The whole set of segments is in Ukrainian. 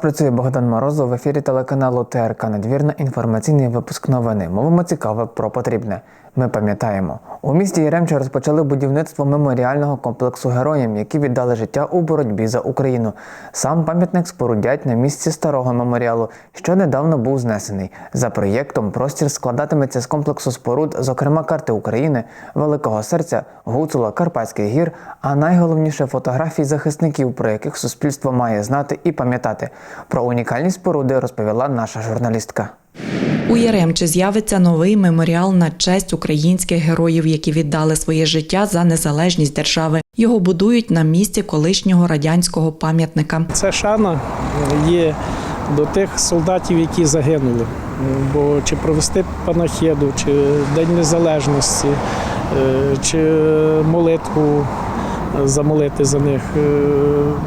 Працює Богдан Морозов в ефірі телеканалу ТРК Надвірна. Інформаційний випуск новини. Мовимо цікаве про потрібне. Ми пам'ятаємо, у місті Яремче розпочали будівництво меморіального комплексу героям, які віддали життя у боротьбі за Україну. Сам пам'ятник спорудять на місці старого меморіалу, що недавно був знесений. За проєктом простір складатиметься з комплексу споруд, зокрема карти України, Великого серця, Гуцула, Карпатських гір, а найголовніше фотографії захисників, про яких суспільство має знати і пам'ятати. Про унікальні споруди розповіла наша журналістка. У Яремче з'явиться новий меморіал на честь українських героїв, які віддали своє життя за незалежність держави. Його будують на місці колишнього радянського пам'ятника. Це шана є до тих солдатів, які загинули. Бо чи провести панахіду, чи День Незалежності, е, чи молитву замолити за них. е,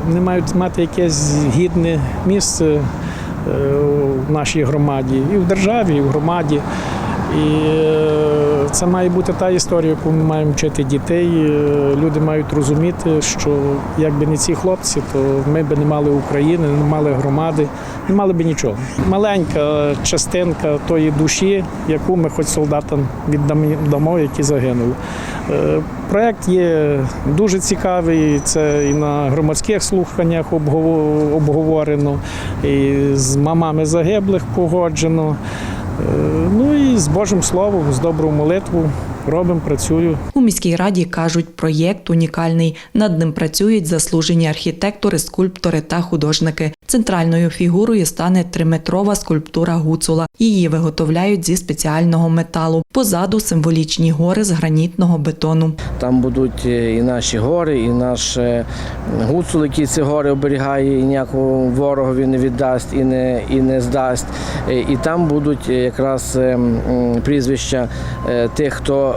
Вони мають мати якесь гідне місце е, в нашій громаді, і в державі, і в громаді. І е, це має бути та історія, яку ми маємо вчити дітей. Е, Люди мають розуміти, що якби не ці хлопці, то ми б не мали України, не мали громади, не мали б нічого. Маленька частинка тої душі, яку ми хоч солдатам віддамо, які загинули. Проект є дуже цікавий. Це і на громадських слуханнях обговорено, і з мамами загиблих погоджено. Е, Ну і з Божим Словом, з доброю молитвою робимо, працюю. У міській раді кажуть, проєкт унікальний. Над ним працюють заслужені архітектори, скульптори та художники. Центральною фігурою стане триметрова скульптура гуцула. Її виготовляють зі спеціального металу. Позаду символічні гори з гранітного бетону. Там будуть е, і наші гори, і наш гуцул, який ці гори оберігає, і ніякого ворогові не віддасть і не, і не здасть. Е, І там будуть е, якраз прізвища тих, хто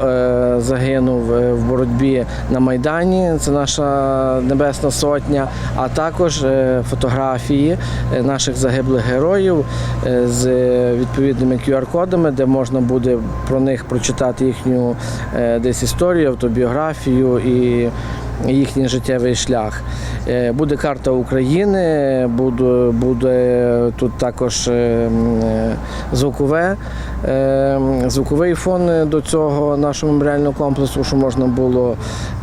загинув в боротьбі на Майдані. Це наша Небесна Сотня, а також фотографії е, наших загиблих героїв е, з відповідними QR-кодами, де можна буде про них прочитати їхню е, десь історію, автобіографію і їхній життєвий шлях. Буде карта України, буде, буде тут також е, м, е, звукове, звуковий фон до цього нашого меморіального комплексу, що можна було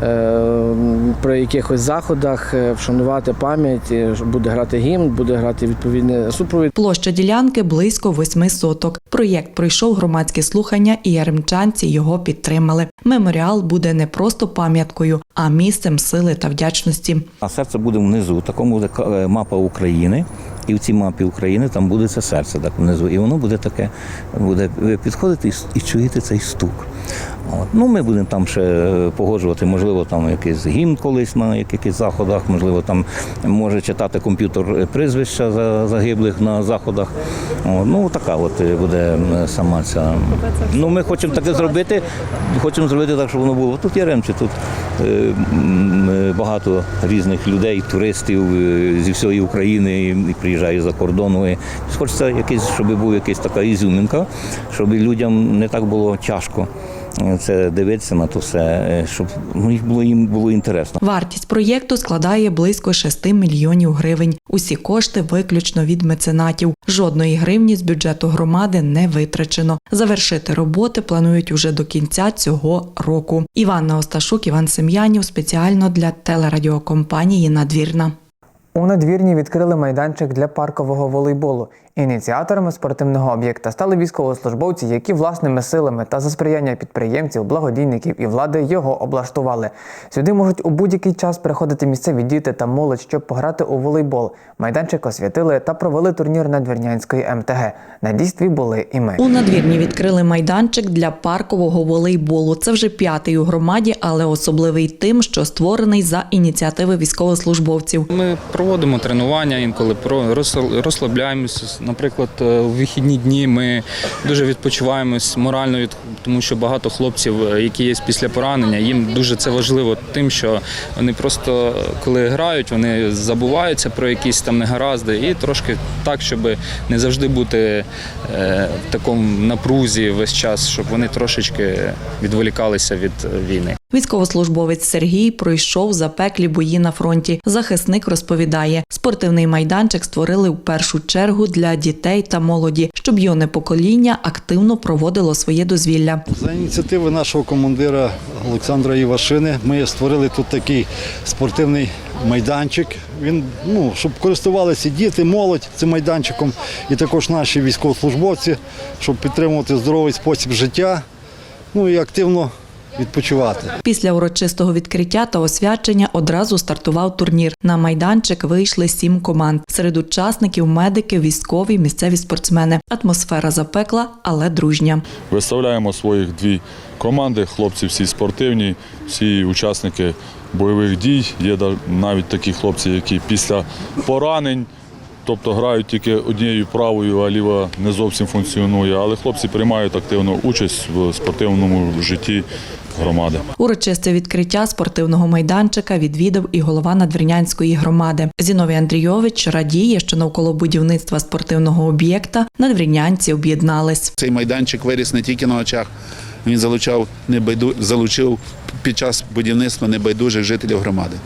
е, при якихось заходах е, вшанувати пам'ять, е, буде грати гімн, буде грати відповідний супровід. Площа ділянки близько восьми соток. Проєкт пройшов громадські слухання, і яремчанці його підтримали. Меморіал буде не просто пам'яткою, а місцем сили та вдячності. А серце буде внизу. Такому буде е, мапа України. І в цій мапі України там буде це серце так внизу. І воно буде таке, буде с- і чуєте цей стук. От. Ну, ми будемо там ще е, погоджувати, можливо, там якийсь гімн колись на якихось заходах, можливо, там може читати комп'ютер е, прізвища загиблих на заходах. От. Ну, така от е, буде сама ця. Ну, ми хочемо таке зробити, хочемо зробити так, щоб воно було. Тут є Яремче, тут багато різних людей, туристів зі всієї України і, і приїжджають за кордону. І хочеться якийсь, щоб був якась така ізюминка, щоб людям не так було тяжко. Це дивитися на то все, е, щоб їх було їм було інтересно. Вартість проєкту складає близько 6 мільйонів гривень. Усі кошти виключно від меценатів. Жодної гривні з бюджету громади не витрачено. Завершити роботи планують уже до кінця цього року. Іванна Осташук, Іван Сем'янів спеціально для телерадіокомпанії Надвірна. У надвірні відкрили майданчик для паркового волейболу. Ініціаторами спортивного об'єкта стали військовослужбовці, які власними силами та за сприяння підприємців, благодійників і влади його облаштували. Сюди можуть у будь-який час приходити місцеві діти та молодь, щоб пограти у волейбол. Майданчик освятили та провели турнір надвірнянської МТГ. На дійстві були і ми. У надвірні відкрили майданчик для паркового волейболу. Це вже п'ятий у громаді, але особливий тим, що створений за ініціативи військовослужбовців. Ми проводимо тренування, інколи про- розслабляємося. Наприклад, е, у вихідні дні ми дуже відпочиваємось морально, від, тому що багато хлопців, е, які є після поранення, їм дуже це важливо тим, що вони просто е, коли грають, вони забуваються про якісь там негаразди, і трошки так, щоб не завжди бути е, в такому напрузі весь час, щоб вони трошечки відволікалися від е, війни. Військовослужбовець Сергій пройшов запеклі бої на фронті. Захисник розповідає, спортивний майданчик створили в першу чергу для дітей та молоді, щоб юне покоління активно проводило своє дозвілля. За ініціативи нашого командира Олександра Івашини ми створили тут такий спортивний майданчик. Він, ну, щоб користувалися діти, молодь цим майданчиком, і також наші військовослужбовці, щоб підтримувати здоровий спосіб життя, ну і активно відпочивати. Після урочистого відкриття та освячення одразу стартував турнір. На майданчик вийшли сім команд. Серед учасників медики, військові, місцеві спортсмени. Атмосфера запекла, але дружня. Виставляємо своїх дві команди. Хлопці всі спортивні, всі учасники бойових дій. Є да- навіть такі хлопці, які після поранень, тобто грають тільки однією правою, а ліва не зовсім функціонує. Але хлопці приймають активну участь в спортивному житті громади. Урочисте відкриття спортивного майданчика відвідав і голова надвірнянської громади. Зіновій Андрійович радіє, що навколо будівництва спортивного об'єкта надвірнянці об'єднались. Цей майданчик виріс не тільки на очах, він залучав небайду... залучив під час будівництва небайдужих жителів громади.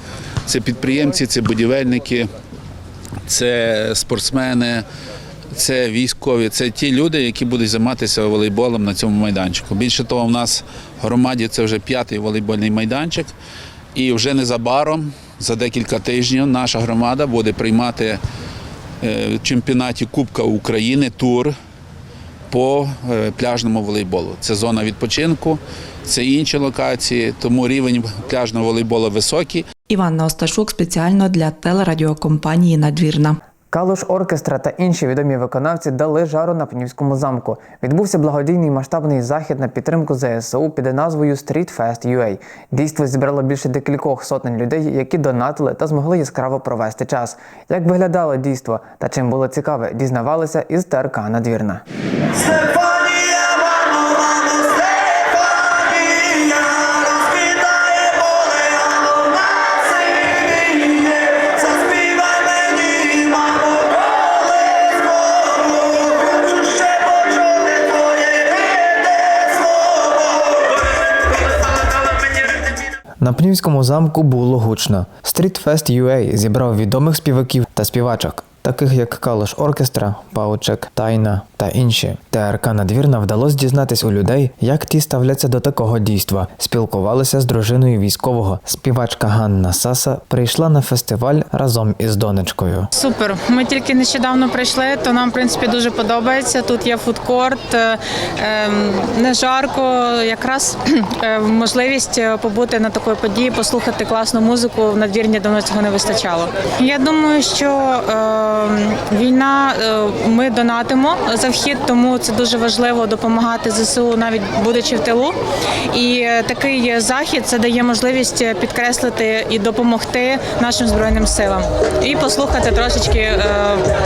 Це підприємці, це будівельники, це спортсмени, це військові, це ті люди, які будуть займатися волейболом на цьому майданчику. Більше того, в нас громаді це вже п'ятий волейбольний майданчик, і вже незабаром, за декілька тижнів, наша громада буде приймати е, в чемпіонаті Кубка України тур по е, пляжному волейболу. Це зона відпочинку, це інші локації, тому рівень пляжного волейболу високий. Іванна Осташук спеціально для телерадіокомпанії Надвірна. Калуш оркестра та інші відомі виконавці дали жару на Пнівському замку. Відбувся благодійний масштабний захід на підтримку ЗСУ під назвою Street Fest UA. Дійство зібрало більше декількох сотень людей, які донатили та змогли яскраво провести час. Як виглядало дійство та чим було цікаве, дізнавалися із ТРК Надвірна. На Пнівському замку було гучно. Street Fest UA зібрав відомих співаків та співачок, таких як Калуш Оркестра, Паучек, Тайна та інші. ТРК Надвірна вдалося дізнатись у людей, як ті ставляться до такого дійства. Спілкувалися з дружиною військового. Співачка Ганна Саса прийшла на фестиваль разом із донечкою. Супер. Ми тільки нещодавно прийшли, то нам в принципі дуже подобається. Тут є фудкорт, е, ем, не жарко. Якраз е, можливість побути на такої події, послухати класну музику в надвірні давно цього не вистачало. Я думаю, що е, війна е, ми донатимо за вхід, тому це дуже важливо допомагати ЗСУ, навіть будучи в тилу. І е, такий захід це дає можливість підкреслити і допомогти нашим збройним силам і послухати трошечки е,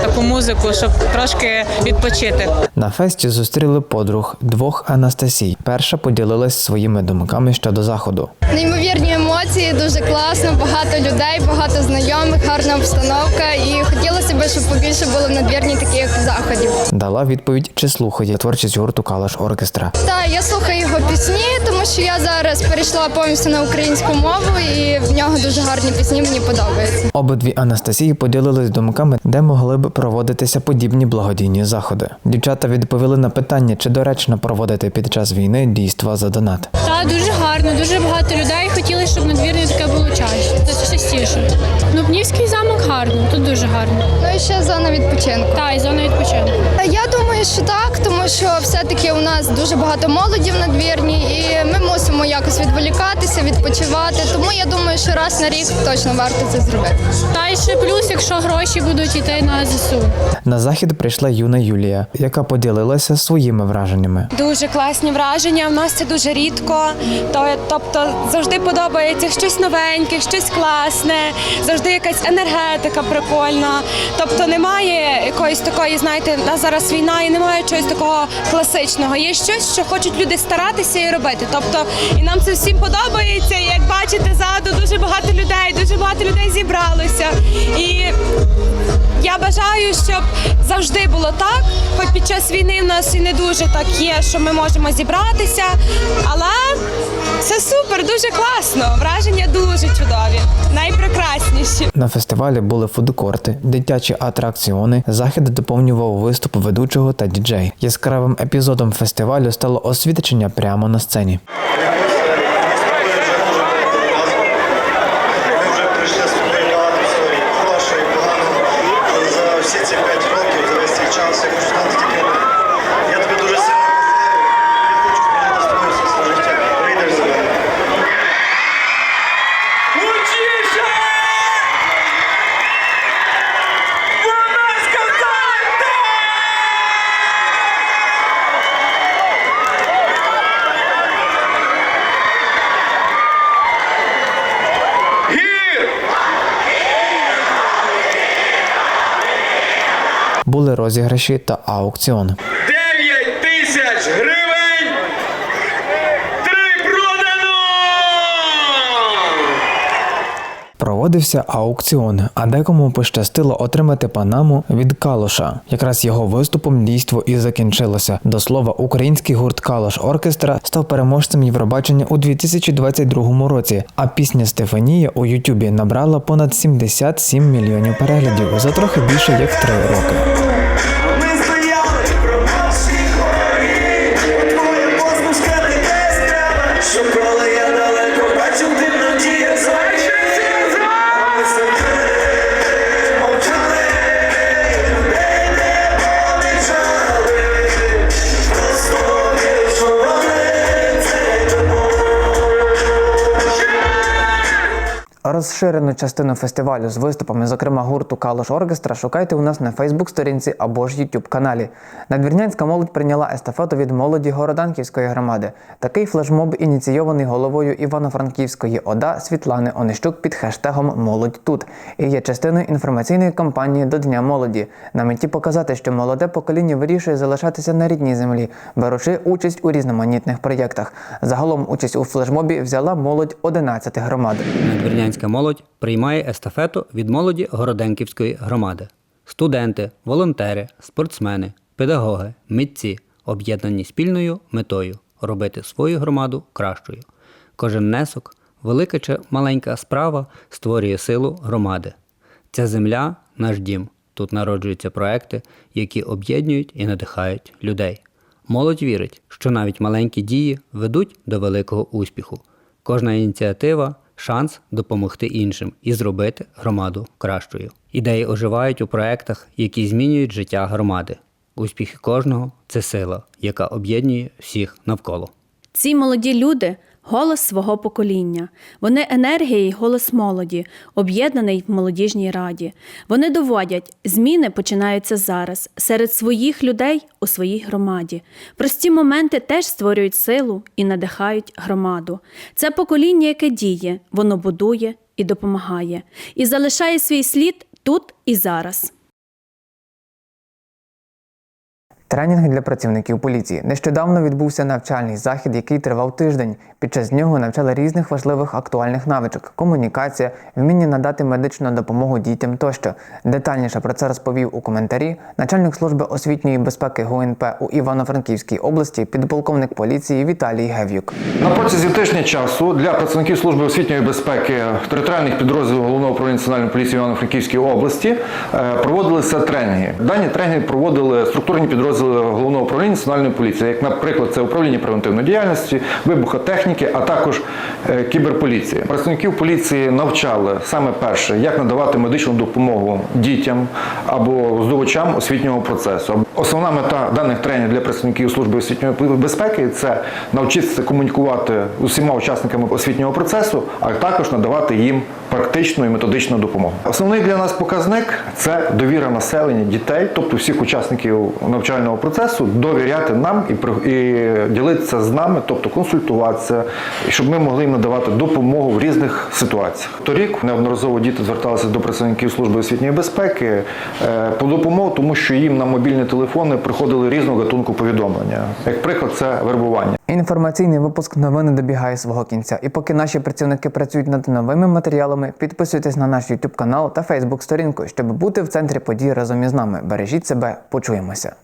таку музику, щоб трошки відпочити. На фесті зустріли подруг двох Анастасій. Перша поділилась своїми думками щодо заходу. Неймовірні емоції, дуже класно, багато людей, багато знайомих, гарна обстановка. І хотілося б, щоб побільше було на надвірні таких заходів. Дала відповідь, чи слухає творчість гурту Калаш Оркестра. Та я слухаю його пісні, тому що я зараз перейшла повністю на українську мову, і в нього дуже гарні пісні. Мені подобаються. Обидві Анастасії поділились думками, де могли б проводитися подібні благодійні заходи. Дівчата відповіли на питання, чи доречно проводити під час війни дійства за донат. Та дуже гарно, дуже багато людей хотіли, щоб надвірні таке було чаще. Це частіше. Ну, Пнівський замок гарно, тут дуже гарно. Ну і ще зона відпочинку. Та, і зона відпочинку. Я думаю, що так, тому що все-таки у нас дуже багато молоді в надвірні, і ми мусимо якось відволікатися, відпочивати. Тому я думаю, що раз на рік точно варто це зробити. Та і ще плюс, якщо гроші будуть йти на ЗСУ. На захід прийшла юна Юлія, яка поділилася своїми враженнями. Дуже класні враження. У нас це дуже рідко. Тобто завжди подобається щось новеньке, щось класне, завжди якась енергетика прикольна. Тобто немає якоїсь такої, знаєте, у нас зараз війна і немає чогось такого класичного. Є щось, що хочуть люди старатися і робити. Тобто, і нам це всім подобається. І як бачите, ззаду дуже багато людей, дуже багато людей зібралося. І я бажаю, щоб завжди було так. Хоч під час війни в нас і не дуже так є, що ми можемо зібратися. Але Це супер, дуже класно. Враження дуже чудові, найпрекрасніші. На фестивалі були фудкорти, дитячі атракціони. Захід доповнював виступ ведучого та діджей. Яскравим епізодом фестивалю стало освідчення прямо на сцені. Ми вже прийшли з тобою багато всього і хорошого, і поганого. Але за всі ці 5 років, за весь цей час, я хочу сказати тільки одне. Я тобі дуже сильно кохаю. Я хочу прожити з тобою все своє життя. Вийдеш за мене. Учіше! Вона сказала Гір! Були розіграші та аукціон. 9 тисяч гривень! Три продано! Проводився аукціон, а декому пощастило отримати панаму від Калоша. Якраз його виступом дійство і закінчилося. До слова, український гурт Калош Оркестра став переможцем Євробачення у 2022 році. А пісня Стефанія у Ютубі набрала понад 77 мільйонів переглядів за трохи більше як три роки. Розширену частину фестивалю з виступами, зокрема гурту Калош Оркестра, шукайте у нас на Фейсбук-сторінці або ж YouTube каналі. Надвірнянська молодь прийняла естафету від молоді Городанківської громади. Такий флешмоб ініційований головою Івано-Франківської ОДА Світлани Онищук під хештегом Молодь тут і є частиною інформаційної кампанії до Дня молоді. На меті показати, що молоде покоління вирішує залишатися на рідній землі, беручи участь у різноманітних проєктах. Загалом участь у флешмобі взяла молодь 11 громад. Надвірнянська молодь приймає естафету від молоді Городенківської громади. Студенти, волонтери, спортсмени, педагоги, митці об'єднані спільною метою робити свою громаду кращою. Кожен внесок, велика чи маленька справа створює силу громади. Ця земля наш дім. Тут народжуються проекти, які об'єднують і надихають людей. Молодь вірить, що навіть маленькі дії ведуть до великого успіху. Кожна ініціатива шанс допомогти іншим і зробити громаду кращою. Ідеї оживають у проектах, які змінюють життя громади. Успіхи кожного це сила, яка об'єднує всіх навколо. Ці молоді люди голос свого покоління. Вони енергія й голос молоді, об'єднаний в молодіжній раді. Вони доводять, зміни починаються зараз, серед своїх людей у своїй громаді. Прості моменти теж створюють силу і надихають громаду. Це покоління, яке діє, воно будує і допомагає, і залишає свій слід тут і зараз. Тренінг для працівників поліції. Нещодавно відбувся навчальний захід, який тривав тиждень. Під час нього навчали різних важливих актуальних навичок: комунікація, вміння надати медичну допомогу дітям тощо. Детальніше про це розповів у коментарі начальник служби освітньої безпеки ГУНП у Івано-Франківській області, підполковник поліції Віталій Гев'юк. На протязі тижня часу для працівників служби освітньої безпеки територіальних підрозділів головного управління національної поліції Івано-Франківської області е, проводилися тренінги. Дані тренінги проводили структурні підрозділи головного управління національної поліції, як, наприклад, це управління превентивної діяльності, вибухотехніки, а також е, кіберполіції. Працівників поліції навчали саме перше, як надавати медичну допомогу дітям або здобувачам освітнього процесу. Основна мета даних тренінгів для працівників служби освітньої безпеки це навчитися комунікувати усіма учасниками освітнього процесу, а також надавати їм практичну і методичну допомогу. Основний для нас показник це довіра населення дітей, тобто всіх учасників навчального процесу, довіряти нам і і ділитися з нами, тобто консультуватися, щоб ми могли їм надавати допомогу в різних ситуаціях. Торік неодноразово діти зверталися до працівників служби освітньої безпеки е, по допомогу, тому що їм на мобільні телефони приходили різного гатунку повідомлення. Як приклад, це вербування. Інформаційний випуск новини добігає свого кінця. І поки наші працівники працюють над новими матеріалами, підписуйтесь на наш YouTube канал та Facebook сторінку, щоб бути в центрі подій разом із нами. Бережіть себе, почуємося.